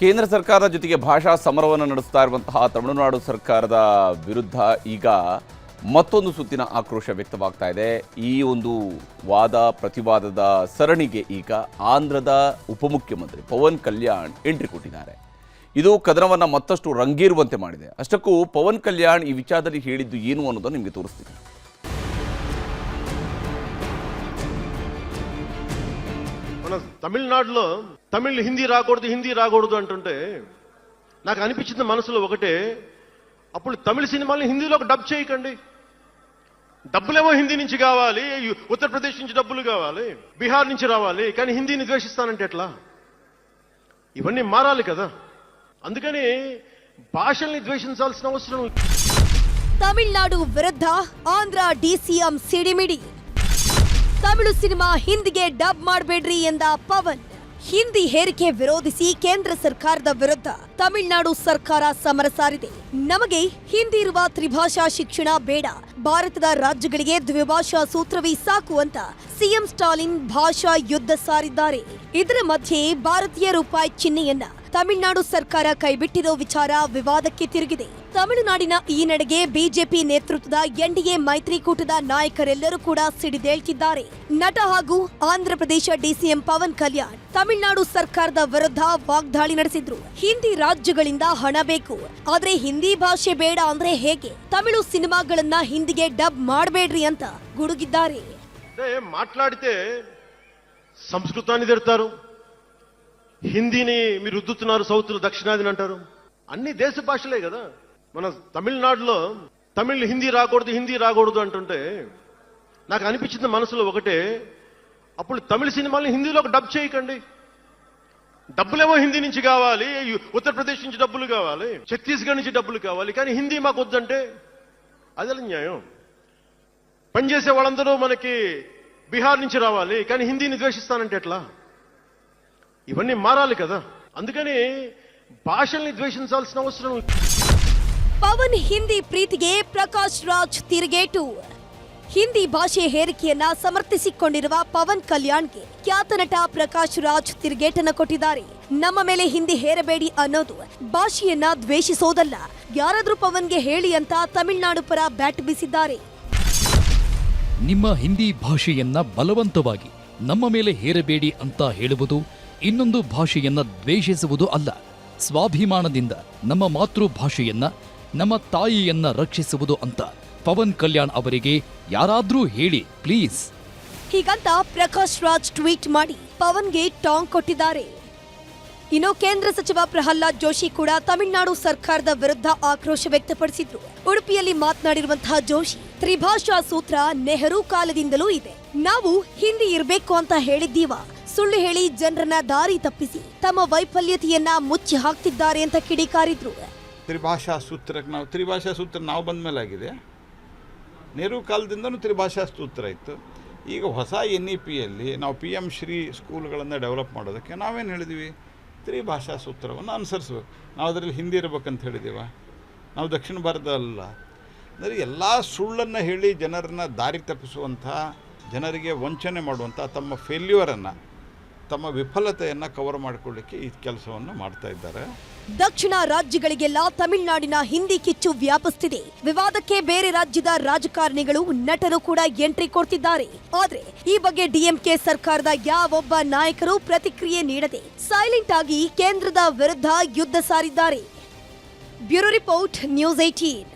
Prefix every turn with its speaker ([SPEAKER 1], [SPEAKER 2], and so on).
[SPEAKER 1] ಕೇಂದ್ರ ಸರ್ಕಾರದ ಜೊತೆಗೆ ಭಾಷಾ ಸಮರವನ್ನು ನಡೆಸ್ತಾ ಇರುವಂತಹ ತಮಿಳುನಾಡು ಸರ್ಕಾರದ ವಿರುದ್ಧ ಈಗ ಮತ್ತೊಂದು ಸುತ್ತಿನ ಆಕ್ರೋಶ ವ್ಯಕ್ತವಾಗ್ತಾ ಇದೆ. ಈ ಒಂದು ವಾದ ಪ್ರತಿವಾದದ ಸರಣಿಗೆ ಈಗ ಆಂಧ್ರದ ಉಪಮುಖ್ಯಮಂತ್ರಿ ಪವನ್ ಕಲ್ಯಾಣ್ ಎಂಟ್ರಿ ಕೊಟ್ಟಿದ್ದಾರೆ. ಇದು ಕದನವನ್ನು ಮತ್ತಷ್ಟು ರಂಗೇರುವಂತೆ ಮಾಡಿದೆ. ಅಷ್ಟಕ್ಕೂ ಪವನ್ ಕಲ್ಯಾಣ್ ಈ ವಿಚಾರದಲ್ಲಿ ಹೇಳಿದ್ದು ಏನು ಅನ್ನೋದನ್ನು ನಿಮಗೆ ತೋರಿಸ್ತೀನಿ.
[SPEAKER 2] మన తమిళనాడులో తమిళ్ హిందీ రాకూడదు హిందీ రాకూడదు అంటుంటే నాకు అనిపించింది మనసులో ఒకటే అప్పుడు తమిళ సినిమాల్ని హిందీలో ఒక డబ్ చేయకండి. డబ్బులేమో హిందీ నుంచి కావాలి ఉత్తరప్రదేశ్ నుంచి డబ్బులు కావాలి బీహార్ నుంచి రావాలి కానీ హిందీని ద్వేషిస్తానంటే ఎట్లా? ఇవన్నీ మారాలి కదా. అందుకని భాషల్ని ద్వేషించాల్సిన అవసరం
[SPEAKER 3] తమిళనాడు విరుద్ధ ఆంధ్ర డీసీఎం సిడిమిడి. ತಮಿಳು ಸಿನಿಮಾ ಹಿಂದಿಗೆ ಡಬ್ ಮಾಡಬೇಡ್ರಿ ಎಂದ ಪವನ್. ಹಿಂದಿ ಹೇರಿಕೆ ವಿರೋಧಿಸಿ ಕೇಂದ್ರ ಸರ್ಕಾರದ ವಿರುದ್ಧ ತಮಿಳುನಾಡು ಸರ್ಕಾರ ಸಮರ ಸಾರಿದೆ. ನಮಗೆ ಹಿಂದಿ ಇರುವ ತ್ರಿಭಾಷಾ ಶಿಕ್ಷಣ ಬೇಡ. ಭಾರತದ ರಾಜ್ಯಗಳಿಗೆ ದ್ವಿಭಾಷಾ ಸೂತ್ರವೇ ಸಾಕು ಅಂತ ಸಿಎಂ ಸ್ಟಾಲಿನ್ ಭಾಷಾ ಯುದ್ಧ ಸಾರಿದ್ದಾರೆ. ಇದರ ಮಧ್ಯೆ ಭಾರತೀಯ ರೂಪಾಯಿ ಚಿಹ್ನೆಯನ್ನ ತಮಿಳುನಾಡು ಸರ್ಕಾರ ಕೈಬಿಟ್ಟಿರೋ ವಿಚಾರ ವಿವಾದಕ್ಕೆ ತಿರುಗಿದೆ. ತಮಿಳುನಾಡಿನ ಈ ನಡೆಗೆ ಬಿಜೆಪಿ ನೇತೃತ್ವದ ಎನ್ಡಿಎ ಮೈತ್ರಿಕೂಟದ ನಾಯಕರೆಲ್ಲರೂ ಕೂಡ ಸಿಡಿದೇಳ್ತಿದ್ದಾರೆ ನಟ ಹಾಗೂ ಆಂಧ್ರಪ್ರದೇಶ ಡಿಸಿಎಂ ಪವನ್ ಕಲ್ಯಾಣ್ ತಮಿಳುನಾಡು ಸರ್ಕಾರದ ವಿರುದ್ಧ ವಾಗ್ದಾಳಿ ನಡೆಸಿದ್ರು. ಹಿಂದಿ ರಾಜ್ಯಗಳಿಂದ ಹಣ ಬೇಕು ಆದ್ರೆ ಹಿಂದಿ ಭಾಷೆ ಬೇಡ ಅಂದ್ರೆ ಹೇಗೆ ತಮಿಳು ಸಿನಿಮಾಗಳನ್ನ ಹಿಂದಿಗೆ ಡಬ್ ಮಾಡಬೇಡ್ರಿ ಅಂತ ಗುಡುಗಿದ್ದಾರೆ
[SPEAKER 2] అంటే మాట్లాడితే సంస్కృతాన్ని తిడతారు హిందీని మీరు రుద్దుతున్నారు సౌత్ దక్షిణాదిని అంటారు అన్ని దేశ భాషలే కదా మన తమిళనాడులో తమిళ్ హిందీ రాకూడదు హిందీ రాకూడదు అంటుంటే నాకు అనిపించింది మనసులో ఒకటే అప్పుడు తమిళ సినిమాల్ని హిందీలో డబ్ చేయకండి డబ్బులేమో హిందీ నుంచి కావాలి ఉత్తరప్రదేశ్ నుంచి డబ్బులు కావాలి ఛత్తీస్గఢ్ నుంచి డబ్బులు కావాలి కానీ హిందీ మాకు వద్దంటే అదే న్యాయం పనిచేసే వాళ్ళందరూ మనకి బీహార్ నుంచి రావాలి కానీ హిందీని ద్వేషిస్తానంటే ఎట్లా? ఇవన్నీ మారాలి కదా. అందుకని భాషల్ని ద్వేషించాల్సిన అవసరం
[SPEAKER 3] పవన్ హిందీ ప్రీతిగే ప్రకాష్ రాజ్ తిరిగేటు. ಹಿಂದಿ ಭಾಷೆ ಹೇರಿಕೆಯನ್ನ ಸಮರ್ಥಿಸಿಕೊಂಡಿರುವ ಪವನ್ ಕಲ್ಯಾಣ್ಗೆ ಖ್ಯಾತ ನಟ ಪ್ರಕಾಶ್ ರಾಜ್ ತಿರುಗೇಟನ ಕೊಟ್ಟಿದ್ದಾರೆ. ನಮ್ಮ ಮೇಲೆ ಹಿಂದಿ ಹೇರಬೇಡಿ ಅನ್ನೋದು ಭಾಷೆಯನ್ನ ದ್ವೇಷಿಸೋದಲ್ಲ. ಯಾರಾದ್ರೂ ಪವನ್ಗೆ ಹೇಳಿ ಅಂತ ತಮಿಳುನಾಡು ಪರ ಬ್ಯಾಟ್ ಬೀಸಿದ್ದಾರೆ.
[SPEAKER 4] ನಿಮ್ಮ ಹಿಂದಿ ಭಾಷೆಯನ್ನ ಬಲವಂತವಾಗಿ ನಮ್ಮ ಮೇಲೆ ಹೇರಬೇಡಿ ಅಂತ ಹೇಳುವುದು ಇನ್ನೊಂದು ಭಾಷೆಯನ್ನ ದ್ವೇಷಿಸುವುದು ಅಲ್ಲ. ಸ್ವಾಭಿಮಾನದಿಂದ ನಮ್ಮ ಮಾತೃಭಾಷೆಯನ್ನ, ನಮ್ಮ ತಾಯಿಯನ್ನ ರಕ್ಷಿಸುವುದು ಅಂತ ಪವನ್ ಕಲ್ಯಾಣ್ ಅವರಿಗೆ ಯಾರಾದ್ರೂ ಹೇಳಿ ಪ್ಲೀಸ್.
[SPEAKER 3] ಹೀಗಂತ ಪ್ರಕಾಶ್ ರಾಜ್ ಟ್ವೀಟ್ ಮಾಡಿ ಪವನ್ಗೆ ಟಾಂಗ್ ಕೊಟ್ಟಿದ್ದಾರೆ. ಇನ್ನು ಕೇಂದ್ರ ಸಚಿವ ಪ್ರಹ್ಲಾದ್ ಜೋಶಿ ಕೂಡ ತಮಿಳುನಾಡು ಸರ್ಕಾರದ ವಿರುದ್ಧ ಆಕ್ರೋಶ ವ್ಯಕ್ತಪಡಿಸಿದ್ರು. ಉಡುಪಿಯಲ್ಲಿ ಮಾತನಾಡಿರುವಂತಹ ಜೋಶಿ ತ್ರಿಭಾಷಾ ಸೂತ್ರ ನೆಹರು ಕಾಲದಿಂದಲೂ ಇದೆ. ನಾವು ಹಿಂದಿ ಇರಬೇಕು ಅಂತ ಹೇಳಿದ್ದೀವ. ಸುಳ್ಳು ಹೇಳಿ ಜನರನ್ನ ದಾರಿ ತಪ್ಪಿಸಿ ತಮ್ಮ ವೈಫಲ್ಯತೆಯನ್ನ ಮುಚ್ಚಿ ಹಾಕ್ತಿದ್ದಾರೆ ಅಂತ ಕಿಡಿಕಾರಿದ್ರು.
[SPEAKER 5] ತ್ರಿಭಾಷಾ ಸೂತ್ರಕ್ಕೆ ನಾವು ತ್ರಿಭಾಷಾ ಸೂತ್ರ ನಾವು ಬಂದ ಮೇಲೆ ಆಗಿದೆ ನೆಹರು ಕಾಲದಿಂದನೂ ತ್ರಿಭಾಷಾ ಸ್ತೋತ್ರ ಇತ್ತು. ಈಗ ಹೊಸ ಎನ್ ಇ ಪಿಯಲ್ಲಿ ನಾವು ಪಿ ಎಂ ಶ್ರೀ ಸ್ಕೂಲ್ಗಳನ್ನು ಡೆವಲಪ್ ಮಾಡೋದಕ್ಕೆ ನಾವೇನು ಹೇಳಿದ್ವಿ? ತ್ರಿಭಾಷಾ ಸೂತ್ರವನ್ನು ಅನುಸರಿಸ್ಬೇಕು. ನಾವು ಅದರಲ್ಲಿ ಹಿಂದಿ ಇರ್ಬೇಕಂತ ಹೇಳಿದ್ದೀವ ನಾವು ದಕ್ಷಿಣ ಭಾರತದಲ್ಲ ಅಂದರೆ ಎಲ್ಲ ಸುಳ್ಳನ್ನು ಹೇಳಿ ಜನರನ್ನು ದಾರಿ ತಪ್ಪಿಸುವಂಥ, ಜನರಿಗೆ ವಂಚನೆ ಮಾಡುವಂಥ ತಮ್ಮ ಫೇಲ್ಯೂರನ್ನು ತಮ್ಮ ವಿಫಲತೆಯನ್ನು ಕವರ್ ಮಾಡಿಕೊಳ್ಳಿಕ್ಕೆ ಈ ಕೆಲಸವನ್ನು ಮಾಡ್ತಾ ಇದ್ದಾರೆ.
[SPEAKER 3] ದಕ್ಷಿಣ ರಾಜ್ಯಗಳಿಗೆಲ್ಲ ತಮಿಳುನಾಡಿನ ಹಿಂದಿ ಕಿಚ್ಚು ವ್ಯಾಪಿಸ್ತಿದೆ. ವಿವಾದಕ್ಕೆ ಬೇರೆ ರಾಜ್ಯದ ರಾಜಕಾರಣಿಗಳು ನಟರು ಕೂಡ ಎಂಟ್ರಿ ಕೊಡ್ತಿದ್ದಾರೆ. ಆದ್ರೆ ಈ ಬಗ್ಗೆ ಡಿಎಂಕೆ ಸರ್ಕಾರದ ಯಾವೊಬ್ಬ ನಾಯಕರು ಪ್ರತಿಕ್ರಿಯೆ ನೀಡದೆ ಸೈಲೆಂಟ್ ಆಗಿ ಕೇಂದ್ರದ ವಿರುದ್ಧ ಯುದ್ಧ ಸಾರಿದ್ದಾರೆ. Bureau report news eighteen